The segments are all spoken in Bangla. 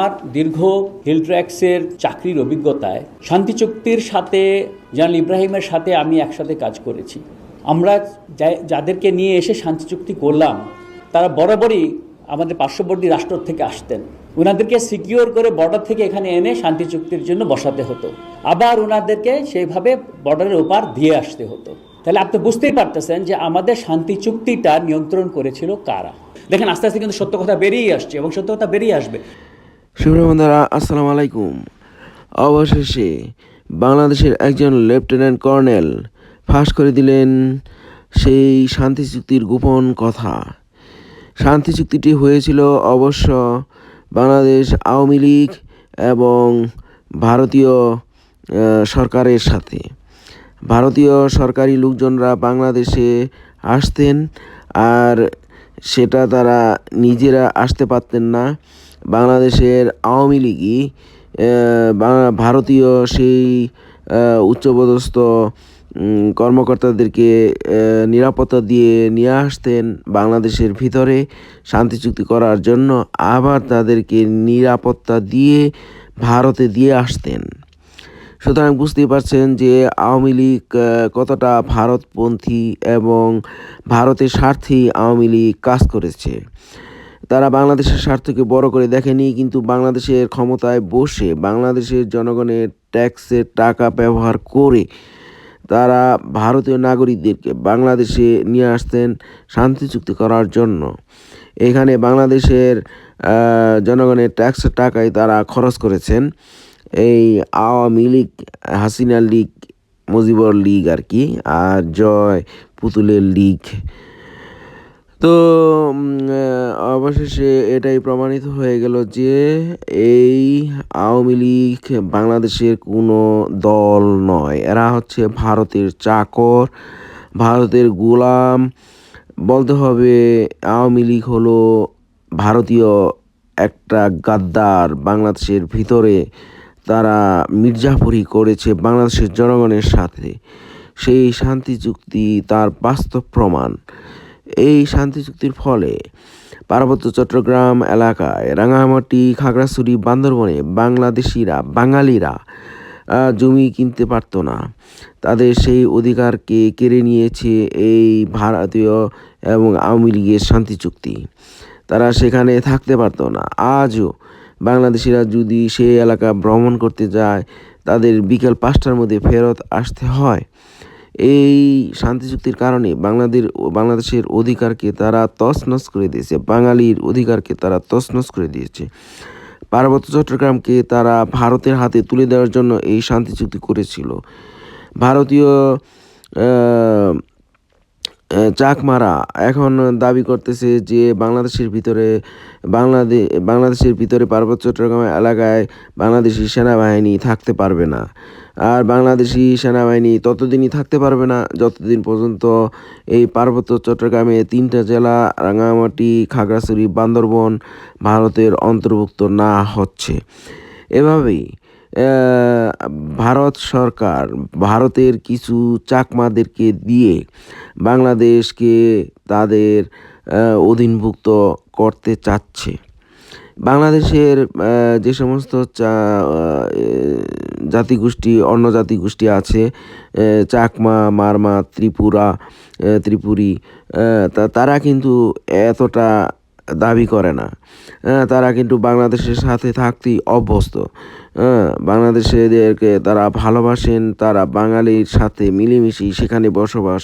আমার দীর্ঘ হিল ট্র্যাক্সের চাকরির অভিজ্ঞতায় শান্তি চুক্তির সাথে জান ইব্রাহিমের সাথে আমি একসাথে কাজ করেছি। আমরা যাদেরকে নিয়ে এসে শান্তি চুক্তি করলাম, তারা বরাবরই আমাদের পার্শ্ববর্তী রাষ্ট্র থেকে আসতেন। ওনাদেরকে সিকিউর করে বর্ডার থেকে এখানে এনে শান্তি চুক্তির জন্য বসাতে হতো। আবার ওনাদেরকে সেইভাবে বর্ডারের ওপার দিয়ে আসতে হতো। তাহলে আপনি বুঝতেই পারতেছেন যে আমাদের শান্তি চুক্তিটা নিয়ন্ত্রণ করেছিল কারা। দেখেন আস্তে আস্তে কিন্তু সত্য কথা বেরিয়ে আসছে এবং সত্য কথা বেরিয়ে আসবে। সুপ্রিয় বন্ধুরা, আসসালামু আলাইকুম। অবশেষে বাংলাদেশের একজন লেফটেন্যান্ট কর্নেল ফাঁস করে দিলেন সেই শান্তি চুক্তির গোপন কথা। শান্তি চুক্তিটি হয়েছিল অবশ্য বাংলাদেশ আওয়ামী লীগ এবং ভারতীয় সরকারের সাথে। ভারতীয় সরকারি লোকজনরা বাংলাদেশে আসতেন আর সেটা তারা নিজেরা আসতে পারতেন না। বাংলাদেশের আওয়ামী লীগই ভারতীয় সেই উচ্চপদস্থ কর্মকর্তাদেরকে নিরাপত্তা দিয়ে নিয়ে আসতেন বাংলাদেশের ভিতরে শান্তি চুক্তি করার জন্য, আবার তাদেরকে নিরাপত্তা দিয়ে ভারতে দিয়ে আসতেন। সুতরাং বুঝতেই পারছেন যে আওয়ামী লীগ কতটা ভারতপন্থী এবং ভারতের স্বার্থেই আওয়ামী লীগ কাজ করেছে। তারা বাংলাদেশের স্বার্থকে বড় করে দেখেনি, কিন্তু বাংলাদেশের ক্ষমতায় বসে বাংলাদেশের জনগণের ট্যাক্সের টাকা ব্যবহার করে তারা ভারতীয় নাগরিকদেরকে বাংলাদেশে নিয়ে আসতেন শান্তি চুক্তি করার জন্য। এখানে বাংলাদেশের জনগণের ট্যাক্সের টাকায় তারা খরচ করেছেন। এই আওয়ামী লীগ, হাসিনা লীগ, মুজিবর লীগ আর কি, আর জয় পুতুলের লীগ তো অবশেষে এটাই প্রমাণিত হয়ে গেল যে এই আওয়ামী লীগ বাংলাদেশের কোনো দল নয়। এরা হচ্ছে ভারতের চাকর, ভারতের গোলাম। বলতে হবে, আওয়ামী লীগ হলো ভারতীয় একটা গাদ্দার বাংলাদেশের ভিতরে। তারা মির্জাফরি করেছে বাংলাদেশের জনগণের সাথে। সেই শান্তি চুক্তি তার বাস্তব প্রমাণ। এই শান্তি চুক্তির ফলে পার্বত্য চট্টগ্রাম এলাকায় রাঙামাটি, খাগড়াছড়ি, বান্দরবনে বাংলাদেশিরা, বাঙালিরা জমি কিনতে পারতো না। তাদের সেই অধিকারকে কেড়ে নিয়েছে এই ভারতীয় এবং আওয়ামী লীগের শান্তি চুক্তি তারা সেখানে থাকতে পারতো না। আজও বাংলাদেশিরা যদি সেই এলাকা ভ্রমণ করতে যায়, তাদের বিকেল পাঁচটার মধ্যে ফেরত আসতে হয়। এই শান্তি চুক্তির কারণে বাংলাদেশ বাংলাদেশের অধিকারকে তারা তছনছ করে দিয়েছে, বাঙালির অধিকারকে তারা তছনছ করে দিয়েছে। পার্বত্য চট্টগ্রামকে তারা ভারতের হাতে তুলে দেওয়ার জন্য এই শান্তি চুক্তি করেছিল। ভারতীয় চাকমারা। এখন দাবি করতেছে যে বাংলাদেশের ভিতরে বাংলাদেশ বাংলাদেশের ভিতরে পার্বত্য চট্টগ্রাম এলাকায় বাংলাদেশি সেনাবাহিনী থাকতে পারবে না। আর বাংলাদেশি সেনাবাহিনী ততদিনই থাকতে পারবে না, যতদিন পর্যন্ত এই পার্বত্য চট্টগ্রামে তিনটা জেলা রাঙামাটি খাগড়াছড়ি, বান্দরবন ভারতের অন্তর্ভুক্ত না হচ্ছে। এভাবেই ভারত সরকার, ভারতের কিছু চাকমাদেরকে দিয়ে বাংলাদেশকে তাদের অধীনভুক্ত করতে চাচ্ছে। বাংলাদেশের যে সমস্ত জাতিগোষ্ঠী, অন্য জাতিগোষ্ঠী আছে চাকমা, মারমা, ত্রিপুরা ত্রিপুরী তারা কিন্তু এতটা দাবি করে না। তারা কিন্তু বাংলাদেশের সাথে থাকতেই অভ্যস্ত। বাংলাদেশিদেরকে তারা ভালোবাসেন, তারা বাঙালির সাথে মিলেমিশেই সেখানে বসবাস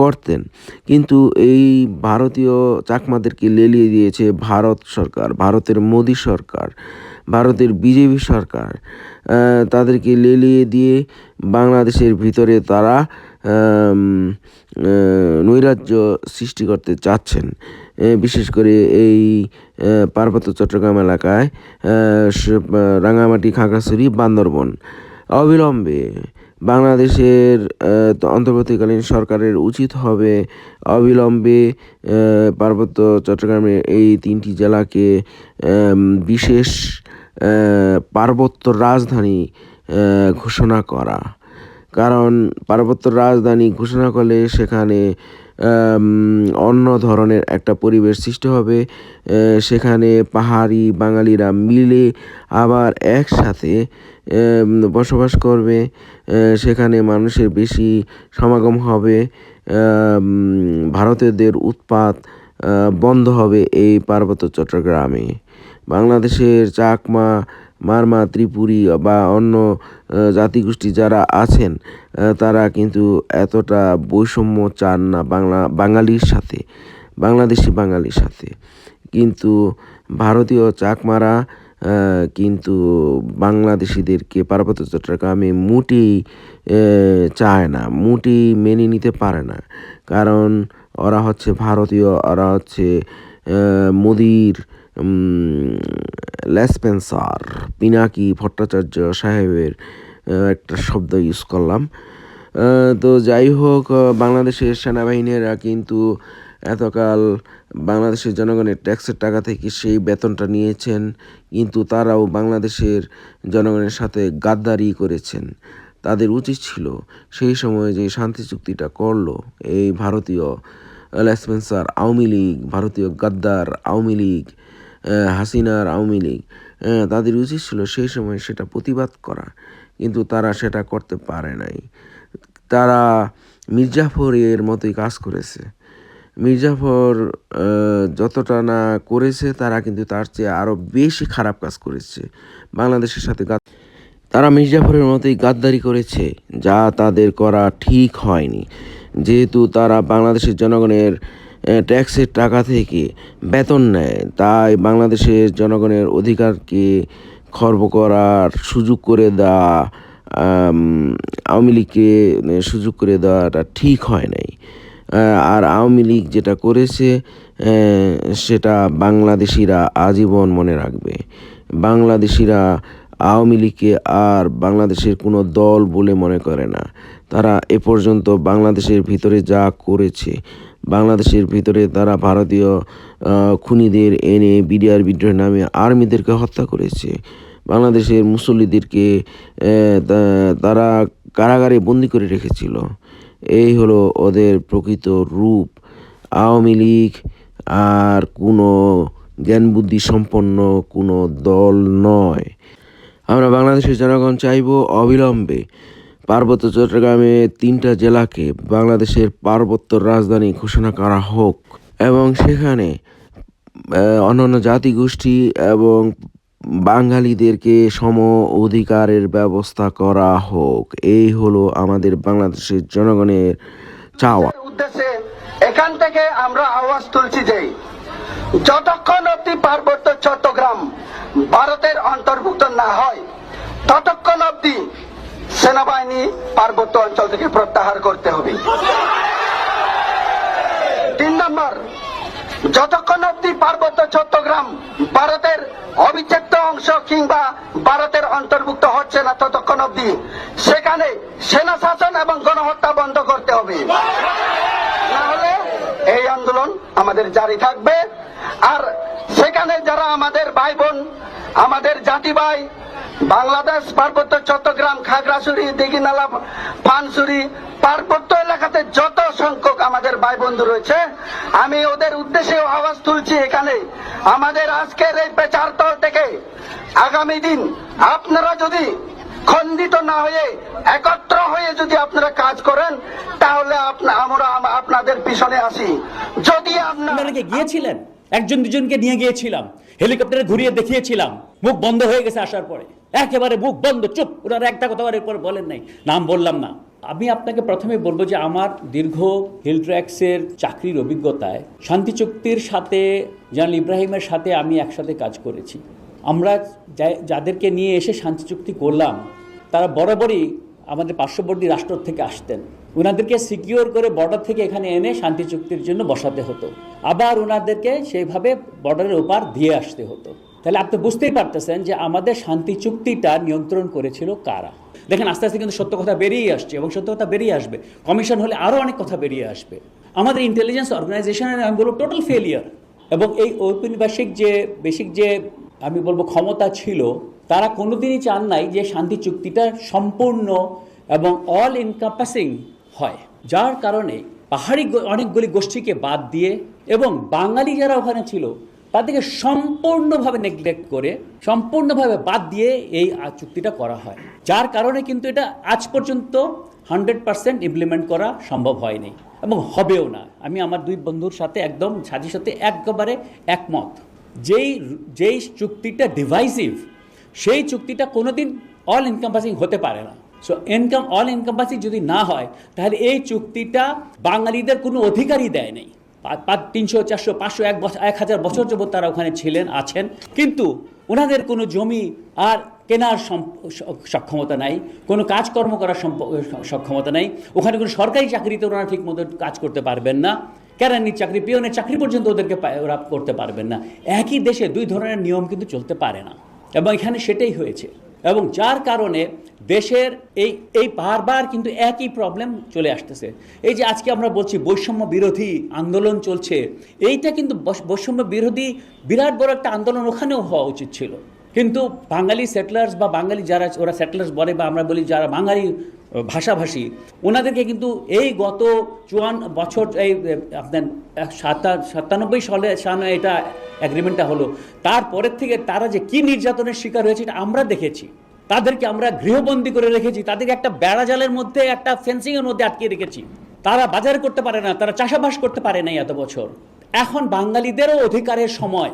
করতেন। কিন্তু এই ভারতীয় চাকমাদেরকে লেলিয়ে দিয়েছে ভারত সরকার, ভারতের মোদী সরকার, ভারতের বিজেপি সরকার? তাদেরকে লেলিয়ে দিয়ে বাংলাদেশের ভিতরে তারা নৈরাজ্য সৃষ্টি করতে চাচ্ছেন। বিশেষ করে এই পার্বত্য চট্টগ্রাম এলাকায় রাঙামাটি খাগড়াছড়ি, বান্দরবন। অবিলম্বে বাংলাদেশের অন্তর্বর্তীকালীন সরকারের উচিত হবে অবিলম্বে পার্বত্য চট্টগ্রামের এই তিনটি জেলাকে বিশেষ পার্বত্য রাজধানী ঘোষণা করা। কারণ পার্বত্য রাজধানী ঘোষণা করলে সেখানে অন্য ধরনের একটা পরিবেশ সৃষ্টি হবে। সেখানে পাহাড়ি বাঙালিরা মিলে আবার একসাথে বসবাস করবে। সেখানে মানুষের বেশি সমাগম হবে। ভারতীয়দের উৎপাত বন্ধ হবে এই পার্বত্য চট্টগ্রামে। বাংলাদেশের চাকমা মারমা ত্রিপুরী বা অন্য জাতিগোষ্ঠী যারা আছেন তারা কিন্তু এতটা বৈষম্য চান না বাংলা বাঙালির সাথে বাংলাদেশি বাঙালির সাথে। কিন্তু ভারতীয় চাকমারা কিন্তু বাংলাদেশিদেরকে পার্বত্য চট্টগ্রামে আহ, চায় না মোটেই মেনে নিতে পারে না। কারণ ওরা হচ্ছে ভারতীয় ওরা হচ্ছে মোদির উম, লেসপেন্সার পিনাকি ভট্টাচার্য সাহেবের একটা শব্দ ইউজ করলাম। তো যাই হোক বাংলাদেশের সেনাবাহিনীরা কিন্তু এতকাল বাংলাদেশের জনগণের ট্যাক্সের টাকা থেকে সেই বেতনটা নিয়েছেন কিন্তু তারাও বাংলাদেশের জনগণের সাথে গাদ্দারি করেছেন। তাদের উচিত ছিল সেই সময় যে শান্তি চুক্তিটা করল এই ভারতীয় লেসপেন্সার আওয়ামী লীগ ভারতীয় গাদ্দার আওয়ামী লীগ হাসিনার আওয়ামী লীগ তাদের উচিত ছিল সেই সময় সেটা প্রতিবাদ করা। কিন্তু তারা সেটা করতে পারে নাই। তারা মির্জাফরের মতোই কাজ করেছে। মির্জাফর যতটা না করেছে, তারা কিন্তু তার চেয়ে আরও বেশি খারাপ কাজ করেছে। বাংলাদেশের সাথে তারা মির্জাফরের মতোই গাদ্দারি করেছে, যা তাদের করা ঠিক হয়নি। যেহেতু তারা বাংলাদেশের জনগণের ট্যাক্সের টাকা থেকে বেতন নেয়। তাই বাংলাদেশের জনগণের অধিকারকে খর্ব করার সুযোগ করে দেওয়া আওয়ামী লীগকে সুযোগ করে দেওয়াটা ঠিক হয় নাই। আর আওয়ামী লীগ যেটা করেছে সেটা বাংলাদেশিরা আজীবন মনে রাখবে। বাংলাদেশিরা আওয়ামী লীগকে আর বাংলাদেশের কোনো দল বলে মনে করে না। তারা এ পর্যন্ত বাংলাদেশের ভিতরে যা করেছে বাংলাদেশের ভিতরে তারা ভারতীয় খুনিদের এনে বিডিআর বিদ্রোহের নামে আর্মিদেরকে হত্যা করেছে। বাংলাদেশের মুসল্লিদেরকে তারা কারাগারে বন্দি করে রেখেছিল। এই হলো ওদের প্রকৃত রূপ। আওয়ামী লীগ আর কোনো জ্ঞান বুদ্ধি সম্পন্ন কোনো দল নয়। আমরা বাংলাদেশের জনগণ চাইব অবিলম্বে পার্বত্য চট্টগ্রামে তিনটা জেলাকে বাংলাদেশের পার্বত্য রাজধানী ঘোষণা করা হোক এবং সেখানে অন্যান্য জাতিগোষ্ঠী এবং বাঙালিদেরকে সম অধিকারের ব্যবস্থা করা হোক। এই হলো আমাদের বাংলাদেশের জনগণের চাওয়া। উদ্দেশ্যে এখান থেকে আমরা আওয়াজ তুলছি যে যতক্ষণ অব্দি পার্বত্য চট্টগ্রাম ভারতের অন্তর্ভুক্ত না হয়, ততক্ষণ অব্দি সেনাবাহিনী পার্বত্য অঞ্চল থেকে প্রত্যাহার করতে হবে। তিন নম্বর, যতক্ষণ অব্দি পার্বত্য চট্টগ্রাম ভারতের অবিচ্ছেদ্য অংশ কিংবা ভারতের অন্তর্ভুক্ত হচ্ছে না, ততক্ষণ অব্দি সেখানে সেনা শাসন এবং গণহত্যা বন্ধ করতে হবে। না হলে এই আন্দোলন আমাদের জারি থাকবে। আর সেখানে যারা আমাদের ভাই বোন, আমাদের জাতি ভাই বাংলাদেশ পার্বত্য চট্টগ্রাম খাগড়াছড়ি দিঘিনালা পানসুরি পার্বত্য এলাকাতে যত সংখ্যক আমাদের ভাই বন্ধু রয়েছে, আমি ওদের উদ্দেশ্যে আওয়াজ তুলছি এখানে। আমাদের আজকের এই পেচার তল থেকে আগামী দিন আপনারা যদি খণ্ডিত না হয়ে, একত্র হয়ে যদি আপনারা কাজ করেন, তাহলে আমরা আপনাদের পিছনে আসি। যদি আপনারা গিয়েছিলেন? একজন দুজনকে নিয়ে গিয়েছিলাম। হেলিকপ্টারে ঘুরিয়ে দেখিয়েছিলাম। মুখ বন্ধ হয়ে গেছে আসার পরে। একেবারে মুখ বন্ধ, চুপ, ওনারা একটা কথা এরপর বলেন নাই। নাম বললাম না। আমি আপনাকে প্রথমে বলব যে আমার দীর্ঘ হিল ট্র্যাক্সের চাকরির অভিজ্ঞতায় শান্তি চুক্তির সাথে জান ইব্রাহিমের সাথে আমি একসাথে কাজ করেছি। আমরা যাদেরকে নিয়ে এসে শান্তি চুক্তি করলাম, তারা বরাবরই আমাদের পার্শ্ববর্তী রাষ্ট্র থেকে আসতেন। ওনাদেরকে সিকিউর করে বর্ডার থেকে এখানে এনে শান্তি চুক্তির জন্য বসাতে হতো। আবার ওনাদেরকে সেইভাবে বর্ডারের ওপার দিয়ে আসতে হতো। তাহলে আপনি বুঝতেই পারতেছেন যে আমাদের শান্তি চুক্তিটা নিয়ন্ত্রণ করেছিল কারা। দেখেন, আস্তে আস্তে কিন্তু সত্য কথা বেরিয়ে আসছে এবং সত্য কথা বেরিয়ে আসবে। কমিশন হলে আরও অনেক কথা বেরিয়ে আসবে। আমাদের ইন্টেলিজেন্স অর্গানাইজেশনের আমি বলব টোটাল ফেলিয়ার এবং এই ঔপনিবেশিক যে বেসিক যে, আমি বলব ক্ষমতা ছিল, তারা কোনোদিনই চান নাই যে শান্তি চুক্তিটা সম্পূর্ণ এবং অল ইনকাপাসিং হয়। যার কারণে পাহাড়ি অনেকগুলি গোষ্ঠীকে বাদ দিয়ে এবং বাঙালি যারা ওখানে ছিল, তাদেরকে সম্পূর্ণভাবে নেগলেক্ট করে, সম্পূর্ণভাবে বাদ দিয়ে এই চুক্তিটা করা হয়। যার কারণে কিন্তু এটা আজ পর্যন্ত হান্ড্রেড পার্সেন্ট ইমপ্লিমেন্ট করা সম্ভব হয়নি এবং হবেও না। আমি আমার দুই বন্ধুর সাথে একদম, সাজির সাথে একেবারে একমত। যেই যেই চুক্তিটা ডিভাইসিভ সেই চুক্তিটা কোনোদিন অল এনকাম্পাসিং হতে পারে না। সো ইনকাম অল এনকাম্পাসিং যদি না হয় তাহলে এই চুক্তিটা বাঙালিদের কোনো অধিকারই দেয় নেই তিনশো চারশো পাঁচশো এক বছর এক হাজার বছর যাবত তারা ওখানে ছিলেন আছেন কিন্তু ওনাদের কোনো জমি আর কেনার সক্ষমতা নাই কোনো কাজকর্ম করার সক্ষমতা নাই ওখানে কোনো সরকারি চাকরিতে ওনারা ঠিক মতো কাজ করতে পারবেন না কেরানির চাকরি পিয়নের চাকরি পর্যন্ত ওদেরকে ওরা করতে পারবেন না একই দেশে দুই ধরনের নিয়ম কিন্তু চলতে পারে না এবং এখানে সেটাই হয়েছে এবং যার কারণে দেশের এই এই বারবার কিন্তু একই প্রবলেম চলে আসতেছে। এই যে আজকে আমরা বলছি বৈষম্য বিরোধী আন্দোলন চলছে, এইটা কিন্তু বৈষম্য বিরোধী বিরাট বড় একটা আন্দোলন ওখানেও হওয়া উচিত ছিল। কিন্তু বাঙালি সেটলার্স বা বাঙালি যারা ওরা সেটলার্স বলে বা আমরা বলি যারা বাঙালি ভাষাভাষী, ওনাদেরকে কিন্তু এই গত চুয়ান্ন বছর, এই আপনার সাতা- সাতানব্বই সালে সালে এটা অ্যাগ্রিমেন্টটা হলো। তারপরের থেকে তারা যে কি নির্যাতনের শিকার হয়েছে এটা আমরা দেখেছি। তাদেরকে আমরা গৃহবন্দী করে রেখেছি। তাদেরকে একটা বেড়া জালের মধ্যে, একটা ফেন্সিংয়ের মধ্যে আটকে রেখেছি। তারা বাজার করতে পারে না, তারা চাষাবাস করতে পারে নাই এত বছর। এখন বাঙালিদেরও অধিকারের সময়।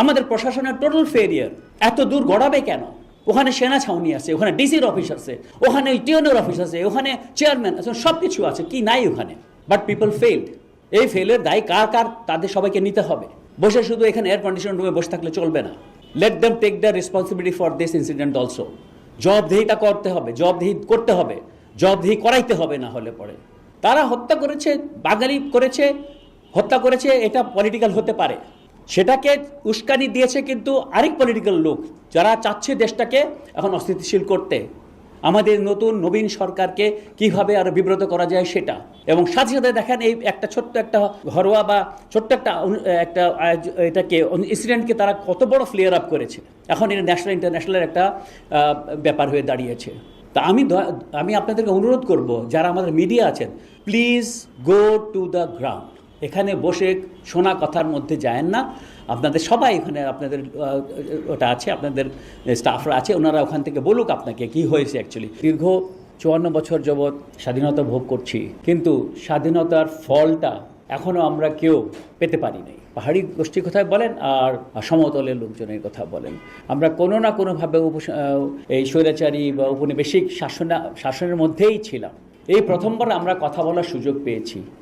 আমাদের প্রশাসনের টোটাল ফেরিয়ার এত দূর গড়াবে কেন? ওখানে সেনা ছাউনি আছে, ওখানে ডিসির অফিস আছে, ওখানে টিওনের অফিস আছে, ওখানে চেয়ারম্যান আছে সব কিছু আছে, কি নাই ওখানে? বাট পিপল ফেইল্ড এই ফেলের দায় কার কার? তাদের সবাইকে নিতে হবে। বসে শুধু এখানে এয়ার কন্ডিশন রুমে বসে থাকলে চলবে না। Let them take the responsibility for this incident also জবাবদিহিটা করতে হবে, জবাবদিহি করতে হবে, জবাবদিহি করাইতে হবে না হলে পরে। তারা হত্যা করেছে, বাঙালি করেছে, হত্যা করেছে, এটা পলিটিক্যাল হতে পারে। সেটাকে উস্কানি দিয়েছে কিন্তু আরেক পলিটিক্যাল লোক, যারা চাচ্ছে দেশটাকে এখন অস্থিতিশীল করতে। আমাদের নতুন নবীন সরকারকে কীভাবে আরও বিব্রত করা যায় সেটা। এবং সাথে সাথে দেখেন এই একটা ছোট্ট একটা ঘরোয়া বা ছোট্ট একটা একটা এটাকে ইনসিডেন্টকে তারা কত বড় ফ্লেয়ার আপ করেছে। এখন এটা ন্যাশনাল ইন্টারন্যাশনাল একটা ব্যাপার হয়ে দাঁড়িয়েছে। তা আমি আমি আপনাদেরকে অনুরোধ করব, যারা আমাদের মিডিয়া আছেন please go to the ground এখানে বসে শোনা কথার মধ্যে যায়েন না। আপনাদের সবাই এখানে আপনাদের ওটা আছে, আপনাদের স্টাফরা আছে, ওনারা ওখান থেকে বলুক আপনাকে কি হয়েছে অ্যাকচুয়ালি দীর্ঘ চুয়ান্ন বছর যাবৎ স্বাধীনতা ভোগ করছি, কিন্তু স্বাধীনতার ফলটা এখনও আমরা কেউ পেতে পারি নাই। পাহাড়ি গোষ্ঠীর কথায় বলেন আর সমতলের লোকজনের কথা বলেন। আমরা কোনো না কোনোভাবে এই স্বৈরাচারী বা উপনিবেশিক শাসনা, শাসনের মধ্যেই ছিলাম। এই প্রথমবার আমরা কথা বলার সুযোগ পেয়েছি।